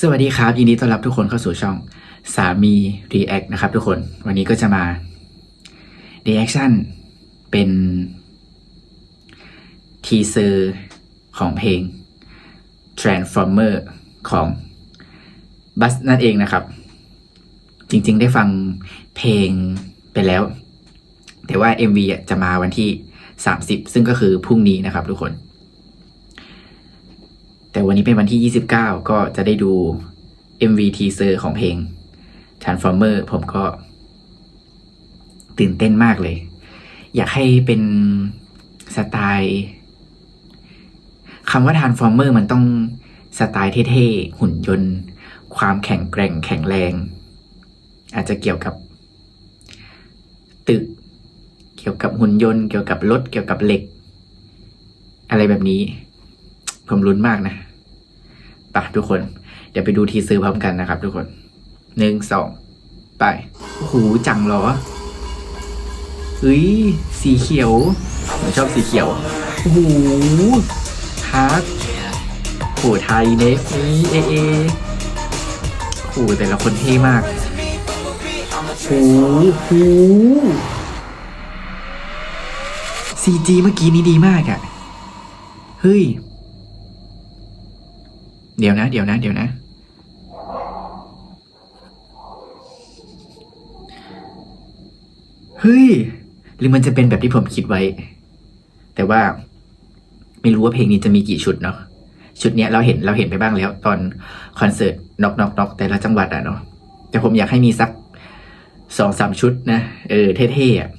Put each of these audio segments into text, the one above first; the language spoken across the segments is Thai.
สวัสดีครับ ยินดีต้อนรับทุกคนเข้าสู่ช่องสามี React นะครับทุกคนวันนี้ก็จะมา Reaction เป็นทีเซอร์ของเพลง Transformer ของบัสนั่นเองนะครับ จริงๆได้ฟังเพลงไปแล้ว แต่ว่า MV จะมาวันที่ 30 ซึ่งก็คือพรุ่งนี้นะครับทุกคน แต่วันนี้เป็นวันที่ 29 ก็จะได้ดู MV teaser ของเพลง Transformer ผมก็ ตื่นเต้นมากเลย อยากให้เป็นสไตล์คำว่า Transformer มันต้องสไตล์เท่ๆ หุ่นยนต์ ความแข็งแกร่งแข็งแรง อาจจะเกี่ยวกับ ตึก เกี่ยวกับหุ่นยนต์ เกี่ยวกับรถ เกี่ยวกับเหล็ก อะไรแบบนี้ ผมลุ้นมากนะไปะทุกคน เดี๋ยวไปดูทีซื้อพร้อมกันนะครับ ทุกคนหนึ่งสองไปโอ้โหจังเหรอเฮ้ยสีเขียวผมชอบสีเขียวโอ้โหฮาร์ดโหไทยเน็กนี่เอเอโอ้โหแต่ละคนเท่มากโอ้โหซีจีเมื่อกี้นี้ดีมากอะ่ะ เฮ้ย เดี๋ยวนะ เดี๋ยวนะ เดี๋ยวนะ เฮ้ย หรือมันจะเป็นแบบที่ผมคิดไว้ แต่ว่าไม่รู้ว่าเพลงนี้จะมีกี่ชุดเนาะ ชุดเนี้ยเราเห็นเราเห็นไปบ้างแล้ว ตอนคอนเสิร์ตน็อกน็อกน็อกแต่ละจังหวัดอะเนาะ แต่ผมอยากให้มีสักสองสามชุดนะ เออ เท่ๆอะ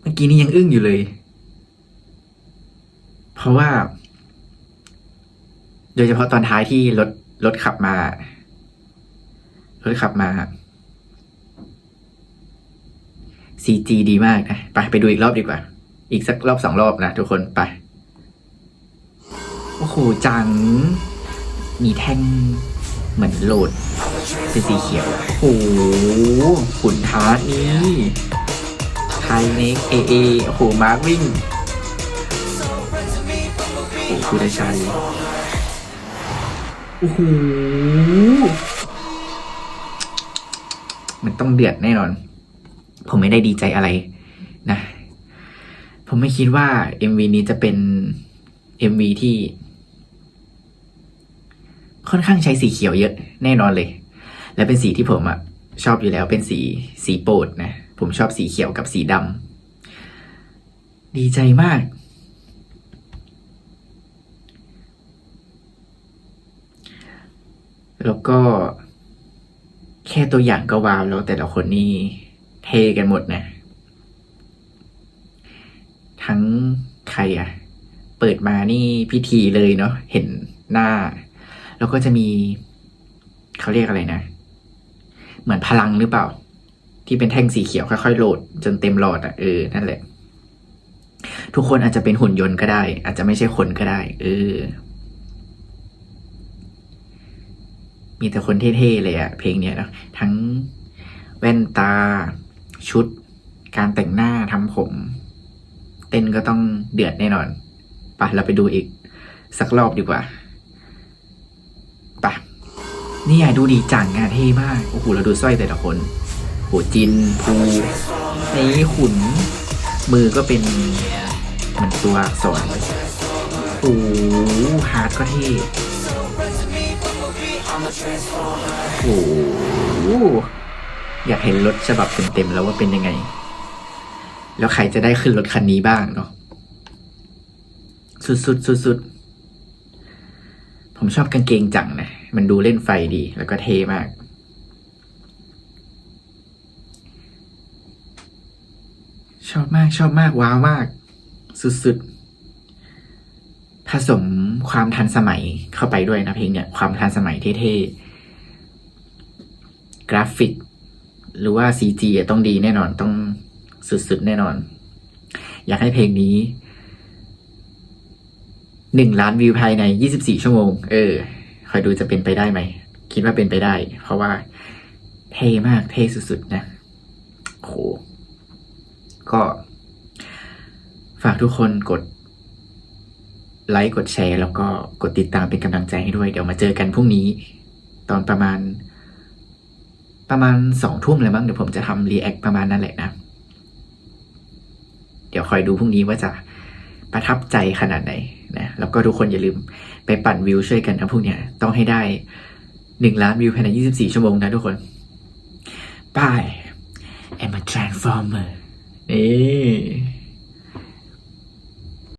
เมื่อกี้นี้ยังอึ้งอยู่เลย เพราะว่า โดยเฉพาะตอนท้ายที่รถรถขับมารถขับมา CG ดีมากนะไปไปดูอีกรอบดีกว่า อีกสักรอบสองรอบนะทุกคนไปโอ้โหจัง มีแท่งเหมือนโหลดเป็นสีเขียว โอ้โหขุนทาร์นี่ไทยเน็กเอเอโอ้โหมาร์วิ่ง โอ้โหคุณชัย โอ้โหมันต้องเดือดแน่นอน ผมไม่ได้ดีใจอะไรนะ ผมไม่คิดว่า MV นี้จะเป็น MV ที่ ค่อนข้างใช้สีเขียวเยอะแน่นอนเลย และเป็นสีที่ผมอะชอบอยู่แล้วเป็นสีสีโปรดนะ ผมชอบสีเขียวกับสีดำดีใจมาก แล้วก็แค่ตัวอย่างก็ว้าวแล้วแต่ละคนนี่เทกันหมดนะ ทั้งใครอะเปิดมานี่พิธีเลยเนาะเห็นหน้า แล้วก็จะมีเขาเรียกอะไรนะ เหมือนพลังหรือเปล่า ที่เป็นแท่งสีเขียวค่อยๆโหลด จนเต็มหลอดอะเออนั่นแหละ ทุกคนอาจจะเป็นหุ่นยนต์ก็ได้ อาจจะไม่ใช่คนก็ได้ เออ มีแต่คนเท่ๆเลยอะเพลงเนี้ยนะทั้งแว่นตาชุด การแต่งหน้าทำผม เต้นก็ต้องเดือดแน่นอนไปเราไปดูอีก สักรอบดีกว่าไปนี่อยดูดีจังอะเท่มากโอ้โหเราดูสร้อยแต่ละคนโหจินภูนี่ขุน มือก็เป็นเหมันตัวอักษรเลยโอ้โหฮาร์ดก็เท่ โอ้โหอยากเห็นรถฉบับเต็มๆแล้วว่าเป็นยังไง แล้วใครจะได้ขึ้นรถคันนี้บ้างเนาะสุดๆสุดๆผมชอบกางเกงจังนะ มันดูเล่นไฟดี แล้วก็เท่มาก ชอบมากชอบมากว้าวมาก สุดๆ ผสมความทันสมัยเข้าไปด้วยนะเพลงเนี่ยความทันสมัยเท่ๆ กราฟิก หรือว่า CG ต้องดีแน่นอนต้องสุดๆ แน่นอน อยากให้เพลงนี้หนึ่งล้านวิวภายใน24ชั่วโมง เออ คอยดูจะเป็นไปได้ไหม คิดว่าเป็นไปได้ เพราะว่าเท่มากเท่สุดๆ นะโหก็ ฝากทุกคนกด ไลค์กดแชร์ แล้วก็กดติดตามเป็นกำลังใจให้ด้วย เดี๋ยวมาเจอกันพรุ่งนี้ ตอนประมาณ ประมาณสองทุ่มเลยมั้งเดี๋ยวผมจะทำรีแอคประมาณนั้นแหละนะ เดี๋ยวคอยดูพรุ่งนี้ว่าจะประทับใจขนาดไหนนะแล้วก็ทุกคนอย่าลืมไปปั่นวิวช่วยกันนะพวกเนี้ยต้องให้ได้หนึ่งล้านวิวภายใน 24 ชั่วโมงนะทุกคนบาย I'm a transformer นี่